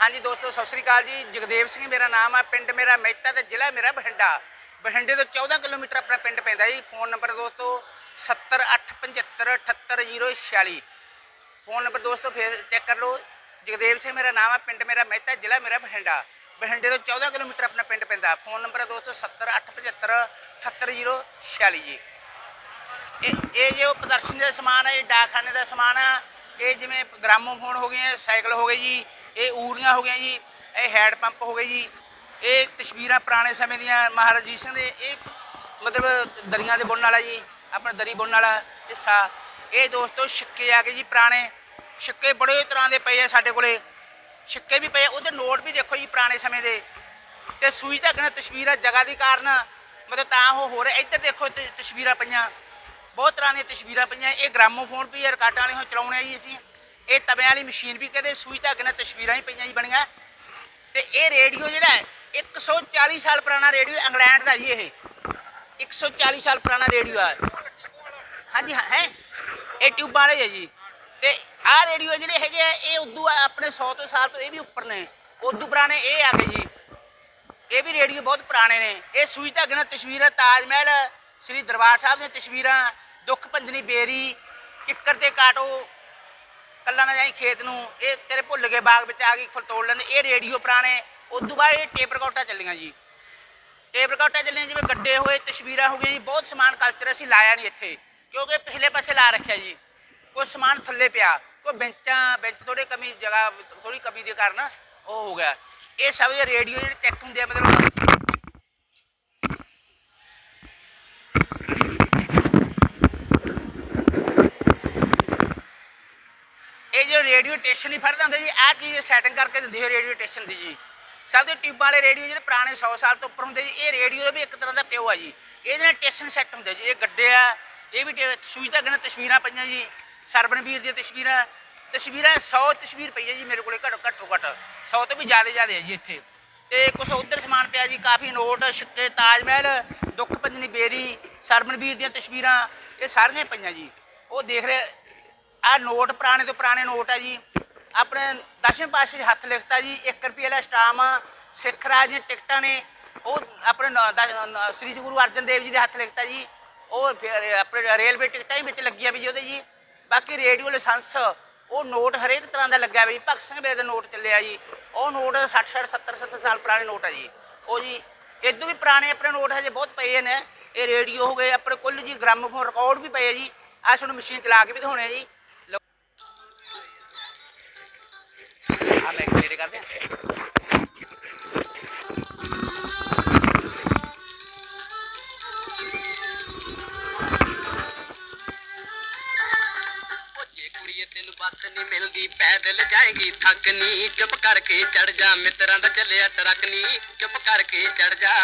ਹਾਂਜੀ ਦੋਸਤੋ, ਸਤਿ ਸ੍ਰੀ ਅਕਾਲ ਜੀ। ਜਗਦੇਵ ਸਿੰਘ ਮੇਰਾ ਨਾਮ ਆ, ਪਿੰਡ ਮੇਰਾ ਮਹਿਤਾ ਤੇ ਜ਼ਿਲ੍ਹਾ ਮੇਰਾ ਬਠਿੰਡਾ। ਬਠਿੰਡੇ ਤੋਂ 14 ਕਿਲੋਮੀਟਰ ਆਪਣਾ ਪਿੰਡ ਪੈਂਦਾ ਜੀ। ਫੋਨ ਨੰਬਰ ਦੋਸਤੋ 7085578046 ਫੋਨ ਨੰਬਰ ਦੋਸਤੋ, ਫੇਰ ਚੈੱਕ ਕਰ ਲਓ। ਜਗਦੇਵ ਸਿੰਘ ਮੇਰਾ ਨਾਮ ਆ, ਪਿੰਡ ਮੇਰਾ ਮਹਿਤਾ, ਜ਼ਿਲ੍ਹਾ ਮੇਰਾ ਬਠਿੰਡਾ। ਬਠਿੰਡੇ ਤੋਂ 14 ਕਿਲੋਮੀਟਰ ਆਪਣਾ ਪਿੰਡ ਪੈਂਦਾ। ਫੋਨ ਨੰਬਰ ਹੈ ਦੋਸਤੋ 7085578046 ਜੀ। ਇਹ ਇਹ ਜੋ ਪ੍ਰਦਰਸ਼ਨੀ ਦਾ ਸਮਾਨ ਹੈ ਇਹ ਡਾਕਖਾਨੇ ਦਾ ਸਮਾਨ ਆ, ਇਹ ਜਿਵੇਂ ਗ੍ਰਾਮੋਫੋਨ ਹੋ ਗਏ ਸਾਈਕਲ ਹੋ ਗਏ ਜੀ। ਇਹ ਊਰੀਆਂ ਹੋ ਗਈਆਂ ਜੀ, ਇਹ ਹੈਂਡ ਪੰਪ ਹੋ ਗਏ ਜੀ, ਇਹ ਤਸਵੀਰਾਂ ਪੁਰਾਣੇ ਸਮੇਂ ਦੀਆਂ ਮਹਾਰਾਜਾ ਜੀ ਸਿੰਘ ਦੇ, ਇਹ ਮਤਲਬ ਦਰੀਆਂ ਦੇ ਬੁਣਨ ਵਾਲਾ ਜੀ, ਆਪਣਾ ਦਰੀ ਬੁਣਨ ਵਾਲਾ ਹਿੱਸਾ। ਇਹ ਦੋਸਤੋ ਛਿੱਕੇ ਆ ਗਏ ਜੀ ਪੁਰਾਣੇ, ਛਿੱਕੇ ਬੜੇ ਤਰ੍ਹਾਂ ਦੇ ਪਏ ਆ ਸਾਡੇ ਕੋਲੇ। ਛਿੱਕੇ ਵੀ ਪਏ ਉਹਦੇ ਨੋਟ ਵੀ ਦੇਖੋ ਜੀ ਪੁਰਾਣੇ ਸਮੇਂ ਦੇ। ਤੇ ਸੂਈ ਤੱਕ ਨਾਲ ਤਸਵੀਰਾਂ ਜਗ੍ਹਾ ਦੀ ਕਾਰਨ, ਮਤਲਬ ਤਾਂ ਉਹ ਹੋ ਰਿਹਾ, ਇੱਧਰ ਦੇਖੋ ਤ- ਤਸਵੀਰਾਂ ਪਈਆਂ। ਬਹੁਤ ਤਰ੍ਹਾਂ ਦੀਆਂ ਤਸਵੀਰਾਂ ਪਈਆਂ, ਇਹ ਗ੍ਰਾਮੋਫੋਨ ਵੀ ਇਹ ਰਿਕਾਰਡਾਂ ਵਾਲੇ ਹੁਣ ਚਲਾਉਣੇ ਆ ਜੀ ਅਸੀਂ। ਇਹ ਤਵਿਆਂ ਵਾਲੀ ਮਸ਼ੀਨ ਵੀ ਕਹਿੰਦੇ ਸੂਈ ਧਾਗੇ ਨਾਲ ਤਸਵੀਰਾਂ ਹੀ ਪਈਆਂ ਜੀ ਬਣੀਆਂ। ਤੇ ਇਹ ਰੇਡੀਓ ਜਿਹੜਾ ਹੈ 140 ਸਾਲ ਪੁਰਾਣਾ ਰੇਡੀਓ ਇੰਗਲੈਂਡ ਦਾ ਜੀ ਇਹ। 140 ਸਾਲ ਪੁਰਾਣਾ ਰੇਡੀਓ ਹੈ ਹਾਂਜੀ, ਹਾਂ, ਹੈ? ਇਹ ਟਿਊਬਾਂ ਵਾਲੇ ਹੈ ਜੀ। ਤੇ ਆਹ ਰੇਡੀਓ ਜਿਹੜੇ ਹੈਗੇ ਆ, ਇਹ ਉਦੋਂ ਆਪਣੇ 100 ਤੋਂ ਸਾਲ ਤੋਂ ਇਹ ਵੀ ਉੱਪਰ ਨੇ। ਉਦੋਂ ਪੁਰਾਣੇ ਇਹ ਆ ਗਏ ਜੀ। ਇਹ ਵੀ ਰੇਡੀਓ ਬਹੁਤ ਪੁਰਾਣੇ ਨੇ। ਇਹ ਸੂਈ ਧਾਗੇ ਨਾਲ ਤਸਵੀਰਾਂ ਤਾਜ ਮਹਿਲ, ਸ੍ਰੀ ਦਰਬਾਰ ਸਾਹਿਬ ਦੀਆਂ ਤਸਵੀਰਾਂ, ਦੁੱਖ ਭੰਜਨੀ ਬੇਰੀ, ਕਿੱਕਰ ਤੇ ਕਾਟੋ ਕੱਲਾ ਨਾ ਜਾਈ ਖੇਤ ਨੂੰ, ਇਹ ਤੇਰੇ ਭੁੱਲ ਗਏ ਬਾਗ ਵਿੱਚ ਆ ਗਈ ਫੁੱਲ ਤੋੜ ਲੈਂਦੇ, ਇਹ ਰੇਡੀਓ ਪੁਰਾਣੇ, ਉਦੋਂ ਬਾਅਦ ਇਹ ਟੇਪ ਰਿਕਾਰਡਾਂ ਚੱਲੀਆਂ ਜੀ। ਟੇਪ ਰਿਕਾਰਡਾਂ ਚੱਲੀਆਂ ਜਿਵੇਂ ਗੱਡੇ ਹੋਏ, ਤਸਵੀਰਾਂ ਹੋ ਗਈਆਂ ਜੀ, ਬਹੁਤ ਸਮਾਨ ਕਲਚਰ ਅਸੀਂ ਲਾਇਆ ਨਹੀਂ ਇੱਥੇ, ਕਿਉਂਕਿ ਪਿਛਲੇ ਪਾਸੇ ਲਾ ਰੱਖਿਆ ਜੀ। ਕੋਈ ਸਮਾਨ ਥੱਲੇ ਪਿਆ, ਕੋਈ ਬੈਂਚਾਂ, ਬੈਂਚ ਥੋੜੇ ਕਮੀ ਜਗ੍ਹਾ ਥੋੜੀ ਕਮੀ ਦੇ ਕਾਰਨ ਉਹ ਹੋ ਗਿਆ। ਇਹ ਸਭ ਇਹ ਰੇਡੀਓ ਜਿਹੜੇ ਚੈੱਕ ਹੁੰਦੇ ਆ, ਮਤਲਬ ਇਹ ਜੋ ਰੇਡੀਓ ਸਟੇਸ਼ਨ ਹੀ ਫੜਦਾ ਹੁੰਦਾ ਜੀ ਆਹ ਚੀਜ਼ ਸੈਟਿੰਗ ਕਰਕੇ ਦਿੰਦੀ ਹੈ ਰੇਡੀਓ ਸਟੇਸ਼ਨ ਦੀ ਜੀ। ਸਭ ਤੋਂ ਟਿਊਬਾਂ ਵਾਲੇ ਰੇਡੀਓ ਜਿਹੜੇ ਪੁਰਾਣੇ 100 ਸਾਲ ਤੋਂ ਉੱਪਰ ਹੁੰਦੇ ਜੀ, ਇਹ ਰੇਡੀਓ ਦਾ ਵੀ ਇੱਕ ਤਰ੍ਹਾਂ ਦਾ ਪਿਓ ਆ ਜੀ। ਇਹਦੇ ਨਾਲ ਸਟੇਸ਼ਨ ਸੈੱਟ ਹੁੰਦੇ ਜੀ, ਇਹ ਗੱਡੇ ਆ, ਇਹ ਵੀ ਟੇ- ਸੂਈ ਤੱਕ ਨਾਲ ਤਸਵੀਰਾਂ ਪਈਆਂ ਜੀ, ਸਰਬਨਵੀਰ ਦੀਆਂ ਤਸਵੀਰਾਂ ਤਸਵੀਰਾਂ 100 ਤਸਵੀਰ ਪਈ ਹੈ ਜੀ ਮੇਰੇ ਕੋਲੇ ਘੱਟੋ ਘੱਟੋ, ਘੱਟ 100 ਤੋਂ ਵੀ ਜ਼ਿਆਦਾ ਜ਼ਿਆਦਾ ਹੈ ਜੀ ਇੱਥੇ। ਤੇ ਕੁਝ ਉਧਰ ਸਮਾਨ ਪਿਆ ਜੀ, ਕਾਫੀ ਨੋਟ ਛਿੱਕੇ ਤਾਜ ਮਹਿਲ ਦੁੱਖ ਪੰਜਨੀ ਬੇਰੀ, ਸਰਬਨਵੀਰ ਦੀਆਂ ਤਸਵੀਰਾਂ, ਇਹ ਸਾਰੀਆਂ ਪਈਆਂ ਜੀ। ਉਹ ਦੇਖ ਰਹੇ ਆ ਨੋਟ ਪੁਰਾਣੇ ਤੋਂ ਪੁਰਾਣੇ ਨੋਟ ਆ ਜੀ। ਆਪਣੇ ਦਸ਼ਮ ਪਾਤਸ਼ਾਹ ਦੇ ਹੱਥ ਲਿਖਤਾ ਜੀ 1 ਰੁਪਏ ਵਾਲਾ ਸਟਾਮ ਆ, ਸਿੱਖ ਰਾਜ ਦੀਆਂ ਟਿਕਟਾਂ ਨੇ, ਉਹ ਆਪਣੇ ਸ੍ਰੀ ਗੁਰੂ ਅਰਜਨ ਦੇਵ ਜੀ ਦੇ ਹੱਥ ਲਿਖਤਾ ਜੀ। ਉਹ ਫਿਰ ਆਪਣੇ ਰੇਲਵੇ ਟਿਕਟਾਂ ਹੀ ਵਿੱਚ ਲੱਗੀਆਂ ਵੀ ਜੀ ਉਹਦੇ ਜੀ। ਬਾਕੀ ਰੇਡੀਓ ਲਾਇਸੈਂਸ, ਉਹ ਨੋਟ ਹਰੇਕ ਤਰ੍ਹਾਂ ਦਾ ਲੱਗਿਆ ਵੀ ਭਗਤ ਸਿੰਘ ਵੇਲੇ ਦਾ ਨੋਟ ਚੱਲਿਆ ਜੀ। ਉਹ ਨੋਟ 60 60 70 70 ਸਾਲ ਪੁਰਾਣੇ ਨੋਟ ਆ ਜੀ। ਉਹ ਜੀ ਇਦੋਂ ਵੀ ਪੁਰਾਣੇ ਆਪਣੇ ਨੋਟ ਹਜੇ ਬਹੁਤ ਪਏ ਨੇ। ਇਹ ਰੇਡੀਓ ਹੋ ਗਏ, ਆਪਣੇ ਕੁੱਲ ਜੀ ਗ੍ਰਾਮੋਫੋਨ ਰਿਕਾਰਡ ਵੀ ਪਏ ਜੀ। ਆ ਤੁਹਾਨੂੰ ਮਸ਼ੀਨ ਚਲਾ ਕੇ ਵੀ ਦਿਖਾਉਣੇ ਆ ਜੀ। ਆ ਮੈਂ ਨੇੜੇ ਕਰਦੇ ਕੁੜੀਏ, ਤੈਨੂੰ ਬੱਸ ਨਹੀਂ ਮਿਲਦੀ, ਪੈਦਲ ਜਾਏਗੀ, ਥੱਕ ਨੀ। ਚੁੱਪ ਕਰਕੇ ਚੜ ਜਾ, ਮਿੱਤਰਾਂ ਦਾ ਚੱਲਿਆ ਟਰੱਕ ਨੀ। ਚੁੱਪ ਕਰਕੇ ਚੜ ਜਾ।